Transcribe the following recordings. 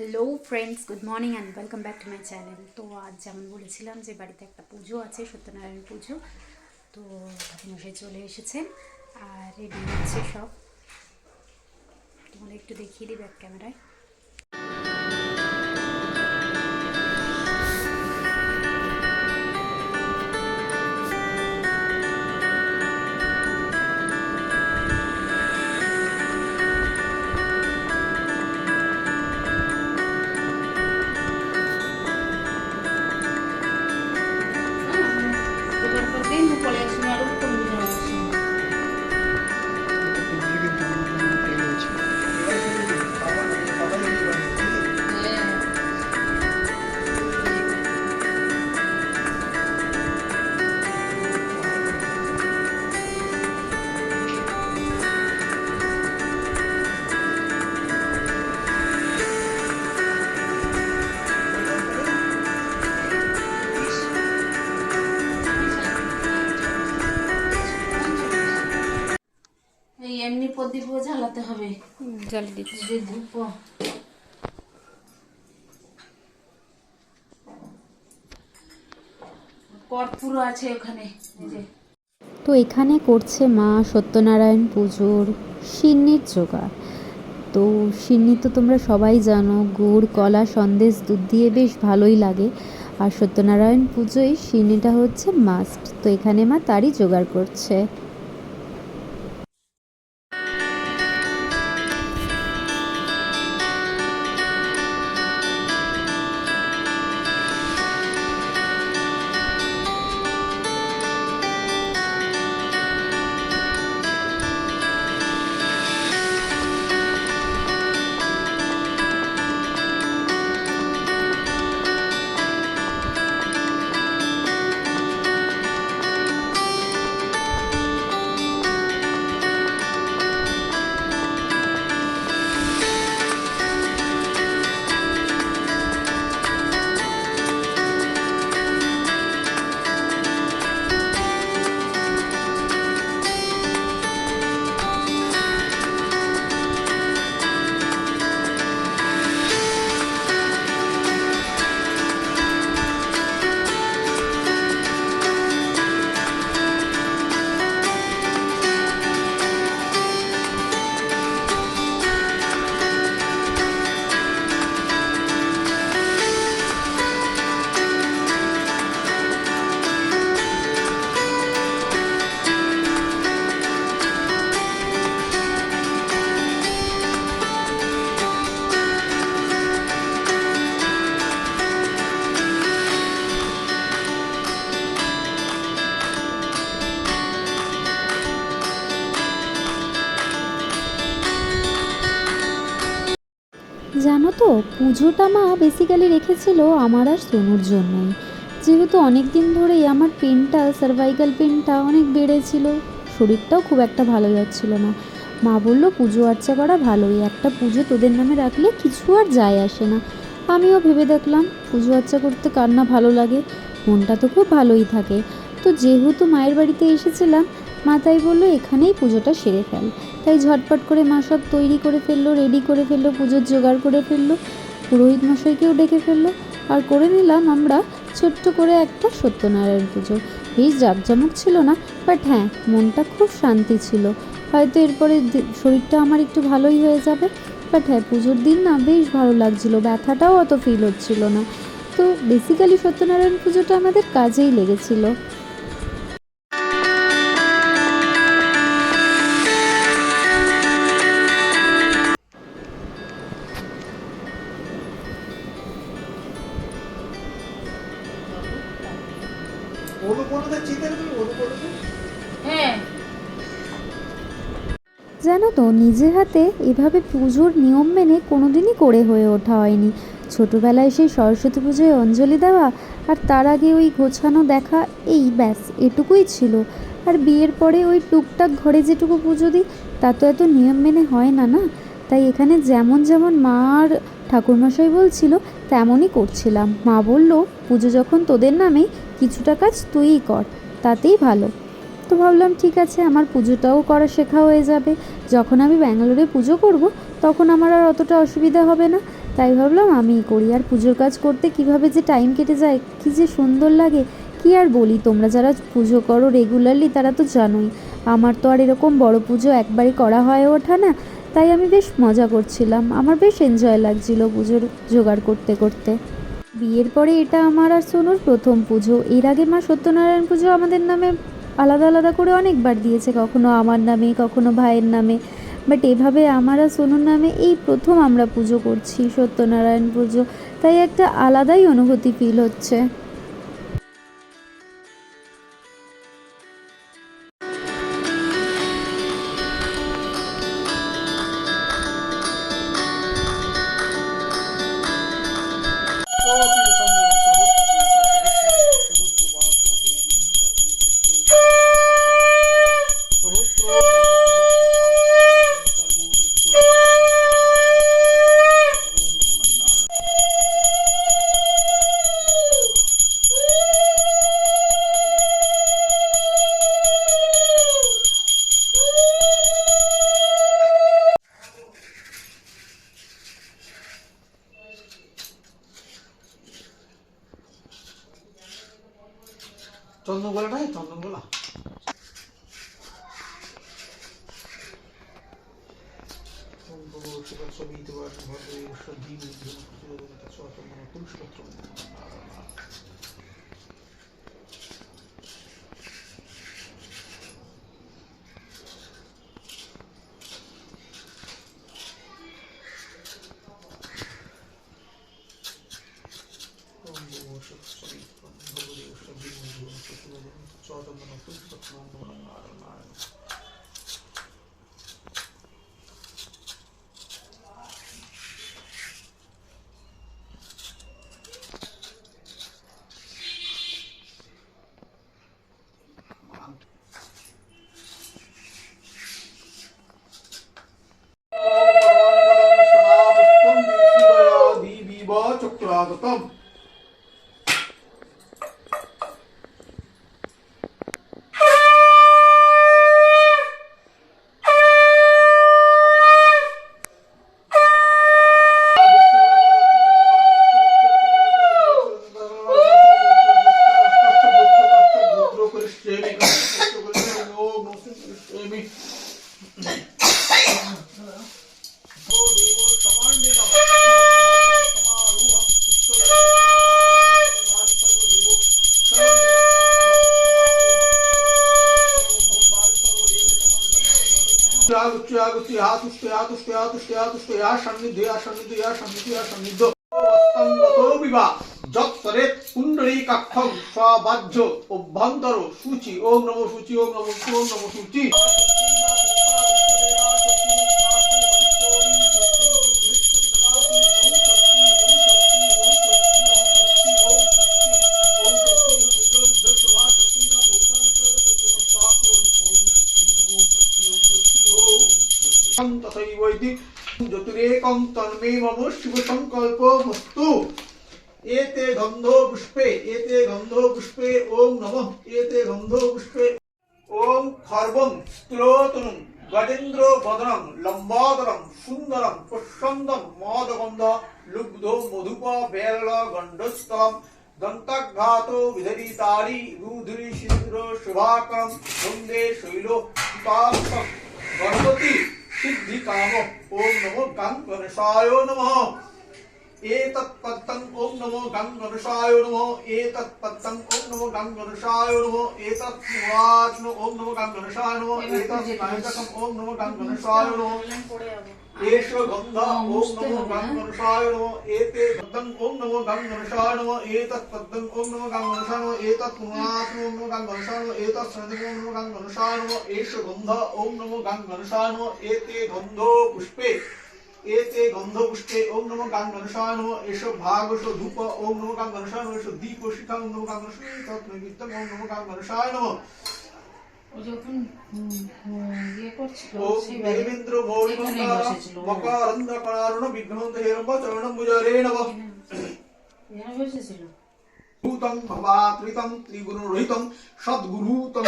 Hello friends good morning and welcome back to my channel তো আজ যেমন বলেছিলাম যে বাড়িতে একটা পুজো আছে, সত্যনারায়ণ পুজো। তো ঠাকুমশাই চলে এসেছেন আর রেডি হচ্ছে সব। তোমাদের একটু দেখিয়ে দিই ব্যাক ক্যামেরায় জ্বালাতে হবে। জলে দিচ্ছি। যে ধূপ। কর্পূর আছে ওখানে এই যে। তো এখানে করছে মা সত্যনারায়ণ পুজোর সিন্নির জোগাড়। তো সিন্নি তো তোমরা সবাই জানো গুড় কলা সন্দেশ দুধ দিয়ে বেশ ভালোই লাগে। আর সত্যনারায়ণ পুজোয় সিন্নিটা হচ্ছে মাস্ট তো এখানে মা তারই জোগাড় করছে। পুজোটা মা বেসিক্যালি রেখেছিল আমার আর সোনুর জন্যই। যেহেতু অনেক দিন ধরেই আমার পেনটা সার্ভাইকাল পেনটা অনেক বেড়েছিল, শরীরটাও খুব একটা ভালো যাচ্ছিল না। মা বলল, পুজো আর্চা করা ভালোই, একটা পুজো তোদের নামে রাখলে কিছু আর যায় আসে না। আমিও ভেবে দেখলাম, পুজো আর্চা করতে কার না ভালো লাগে, মনটা তো খুব ভালোই থাকে। তো যেহেতু মায়ের বাড়িতে এসেছিলাম, মা তাই বলল, এখানেই পুজোটা সেরে ফেল। তাই ঝটপট করে মা সব তৈরি করে ফেলল রেডি করে ফেলল, পুজোর জোগাড় করে ফেলল, পুরোহিত মশাইকেও ডেকে ফেলল। আর করে নিলাম আমরা ছোট্ট করে একটা সত্যনারায়ণ পুজো। বেশ জাঁকজমক ছিল না বাট হ্যাঁ মনটা খুব শান্তি ছিল। হয়তো এরপরে শরীরটা আমার একটু ভালোই হয়ে যাবে বাট হ্যাঁ পুজোর দিন না বেশ ভালো লাগছিল, ব্যথাটাও অত ফিল হচ্ছিল না। তো বেসিক্যালি সত্যনারায়ণ পুজোটা আমাদের কাজেই লেগেছিল। জানো তো নিজে হাতে এভাবে পুজোর নিয়ম মেনে কোনোদিনই করে হয়ে ওঠা হয়নি। ছোটোবেলায় সেই সরস্বতী পুজোয় অঞ্জলি দেওয়া আর তার আগে ওই গোছানো দেখা, এই ব্যাস, এটুকুই ছিল। আর বিয়ের পরে ওই টুকটাক ঘরে যেটুকু পুজো দিই, তা তো এত নিয়ম মেনে হয় না না? তাই এখানে যেমন যেমন মা আর ঠাকুরমশাই বলছিল, তেমনই করছিলাম। মা বলল, পুজো যখন তোদের নামেই কিছুটা কাজ তুইই কর, তাতেই ভালো। তো ভাবলাম, ঠিক আছে, আমার পুজোটাও করা শেখা হয়ে যাবে। যখন আমি ব্যাঙ্গালোরে পুজো করব, তখন আমার আর অতটা অসুবিধা হবে না। তাই ভাবলাম আমিই করি আর পুজোর কাজ করতে কীভাবে যে টাইম কেটে যায়, কী যে সুন্দর লাগে। কি আর বলি, তোমরা যারা পুজো করো রেগুলারলি তারা তো জানোই। আমার তো আর এরকম বড় পুজো একবারই করা হয়ে ওঠা না, তাই আমি বেশ মজা করছিলাম। আমার বেশ এনজয় লাগছিল পুজোর জোগাড় করতে করতে। বিয়ের পরে এটা আমার আর সোনুর প্রথম পুজো। এর আগে মা সত্যনারায়ণ পুজো আমাদের নামে আলাদা আলাদা করে অনেকবার দিয়েছে, কখনো আমার নামে, কখনো ভাইয়ের নামে। বাট এভাবে আমার আর সোনুর নামে এই প্রথম আমরা পুজো করছি, সত্যনারায়ণ পুজো। তাই একটা আলাদাই অনুভূতি ফিল হচ্ছে। ওম ভগবত শিবা ছবি দেওয়ার ভদ্রে সদ্যি মুদ্রণ প্রচোদনত চন্দন তুলসীপত্র কুণ্ডলীকাক্ষম স্ববাহ্য অভ্যন্তর সূচি ওম নমো সূচি ওম নমো সূচি, ওম নমো সূচি তথৈবৈদিক জ্যোতিরেকং তন্মে মম শিব সংকল্প মস্তু এতে গন্ধ পুষ্পে, এতে গন্ধ পুষ্পে, ওম নমঃ, এতে গন্ধ পুষ্পে, ওম খর্বং স্ত্রোতনুম গজেন্দ্র বদনম লম্বোদরম সুন্দরম প্রসন্দম মদগন্ধ, লুব্ধ, মধুপ, বেল গণ্ডস্থলম দন্তাঘাত বিধরিতারি রুধুরি সিন্ধুর শুভাকরম, বন্দে, শৈল গণপতি। सिद्धिकाम ओम नमो गंगनशाय नमः एतत्पत्तंग ओम नमो गंगनशाय नमः एतत्पत्तंग ओम नमो गंगनशाय नमः एतत्वाचन ओम नमो गंगनशाय नमः एतत्नायकम ओम नमो गंगनशाय नमो एष गन्ध ॐ नमो गङ्गणशाय नमो एते गन्धं ॐ नमो गङ्गणशाय नमो एतत्पद्मं ॐ नमो गङ्गणशाय नमो एतत्पुनात्म ॐ नमो गङ्गणशाय नमो एतत्सन्धिं ॐ नमो गङ्गणशाय नमो एष गन्ध ॐ नमो गङ्गणशाय नमो एते गन्धो पुष्पे এতে গন্ধ পুষ্পে ওম নমো গাঙ্গনশায় নমো এসো ভাগস ধূপ ওম নমো গাঙ্গনশায় নমো এসো দীপ শিখা ওম নমো গাঙ্গনশায় তৎনৈমিত্তম ওম নমো গাঙ্গনশায় নমো ও যখন ইয়ে করছিল সেইবারে দেবেন্দ্র ও। মকরন্দ কণারুণ বিঘ্নন্ত হেরম্ব চরণম নমঃ। এখানে বসেছিল। ভূতং ভবাত্রিতং ত্রিগুণ রহিতং সদ্গুরুতং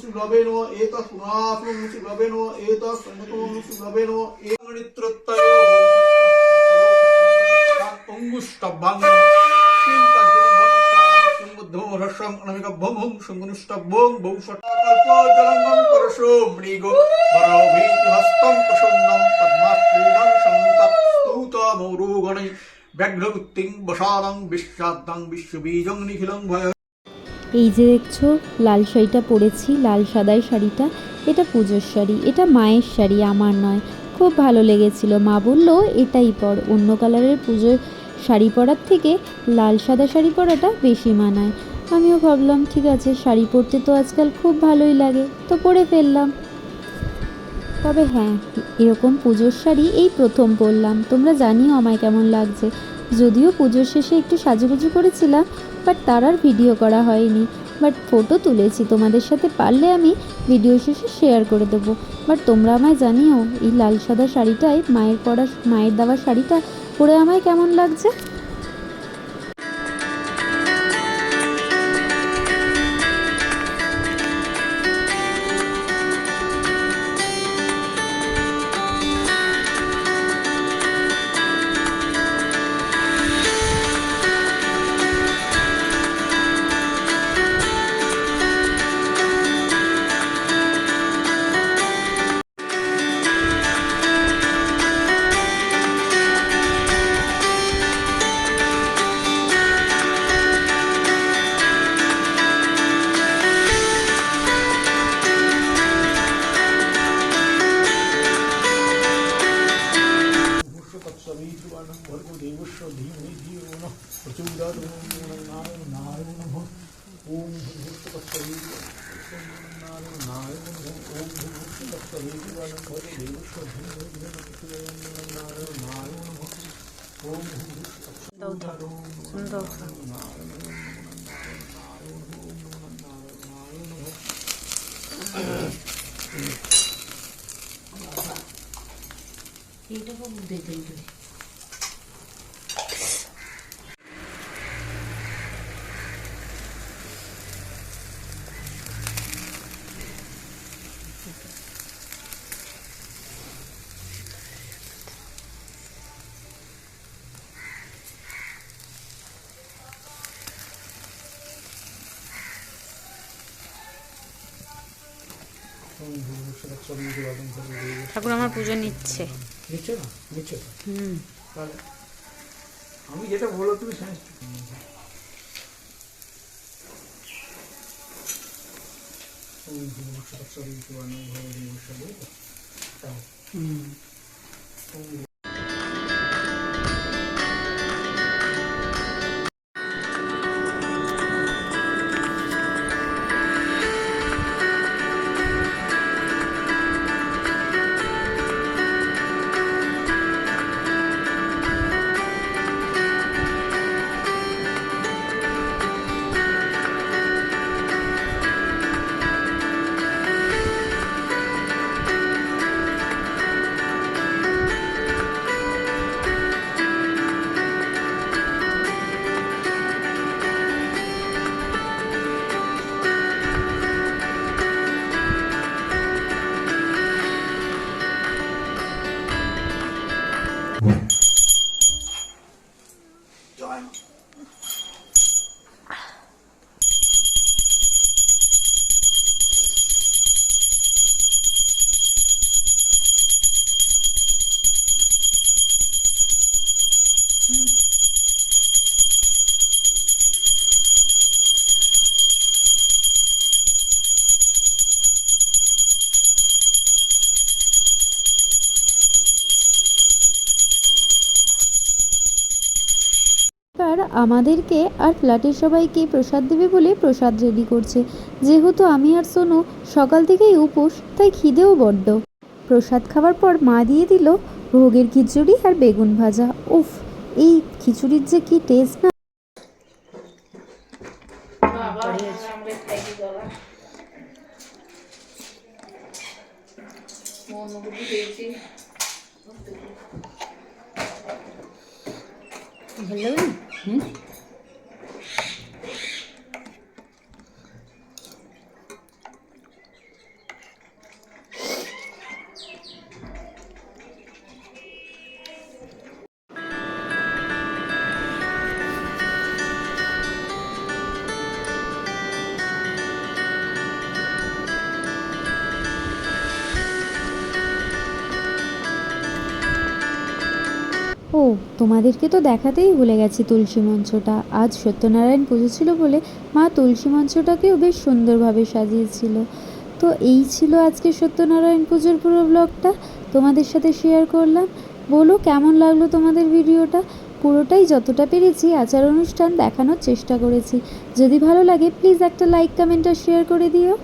ऋषिग्लवेनो एतत् पुनात्मो ऋषिग्लवेनो एतत् सङ्गतो ऋषिग्लवेनो एतन्नित्रत्तयो अङ्गुष्टभ्यं ह्रस्वम् अनमिकभमुं शङ्गुनिष्टभ्यं बहुषट्कल्पो जलङ्गं परशो मृगो भरोभीतिहस्तं प्रसन्नं पद्माश्रीणं सन्तस्तौतमौरुगणै व्यघ्नवृत्तिं वसादं विश्वाद्दं विश्वबीजं निखिलं भय এই যে দেখছ, লাল শাড়িটা পরেছি, লাল সাদাই শাড়িটা। এটা পুজোর শাড়ি, এটা মায়ের শাড়ি, আমার নয়। খুব ভালো লেগেছিল। মা বলল, এটাই পর। অন্য কালারের পুজোর শাড়ি পরার থেকে লাল সাদা শাড়ি পরাটা বেশি মানায়। আমিও ভাবলাম, ঠিক আছে, শাড়ি পরতে তো আজকাল খুব ভালোই লাগে। তো পরে ফেললাম। তবে হ্যাঁ এরকম পুজোর শাড়ি এই প্রথম পরলাম। তোমরা জানিও আমায় কেমন লাগছে। যদিও পুজোর শেষে একটু সাজুগুজু করেছিলাম বাট তার আর ভিডিও করা হয়নি। বাট ফটো তুলেছি, তোমাদের সাথে পারলে আমি ভিডিও শেষে শেয়ার করে দেবো। বাট তোমরা আমায় জানিও, এই লাল সাদা শাড়িটায় মায়ের পরা, মায়ের দেওয়া শাড়িটা পরে আমায় কেমন লাগছে? এইটা খুব দেখে ঠাকুর আমার পুজো নিচ্ছে। নিচ্ছে না? নিচ্ছে হুম। তাহলে আমি যেটা বলো তুমি তাও হুম। আমাদেরকে আর ফ্ল্যাটের সবাইকে প্রসাদ দেবে বলে প্রসাদ রেডি করছে। যেহেতু আমি আর সোনু সকাল থেকেই উপোস, তাই খিদেও বড্ড। প্রসাদ খাওয়ার পর মা দিয়ে দিল ভোগের খিচুড়ি আর বেগুন ভাজা। উফ, এই খিচুড়ির যে কি টেস্ট না। বাবা আমরা ও, তোমাদেরকে তো দেখাতেই ভুলে গেছি তুলসী মঞ্চটা। আজ সত্যনারায়ণ পুজো ছিল বলে মা তুলসী মঞ্চটাকেও বেশ সুন্দরভাবে সাজিয়েছিল। তো এই ছিল আজকে সত্যনারায়ণ পুজোর পুরো ব্লগটা তোমাদের সাথে শেয়ার করলাম। বলো, কেমন লাগল তোমাদের ভিডিওটা? পুরোটাই যতটা পেরেছি আচার অনুষ্ঠান দেখানোর চেষ্টা করেছি। যদি ভালো লাগে প্লিজ একটা লাইক কমেন্ট আর শেয়ার করে দিও।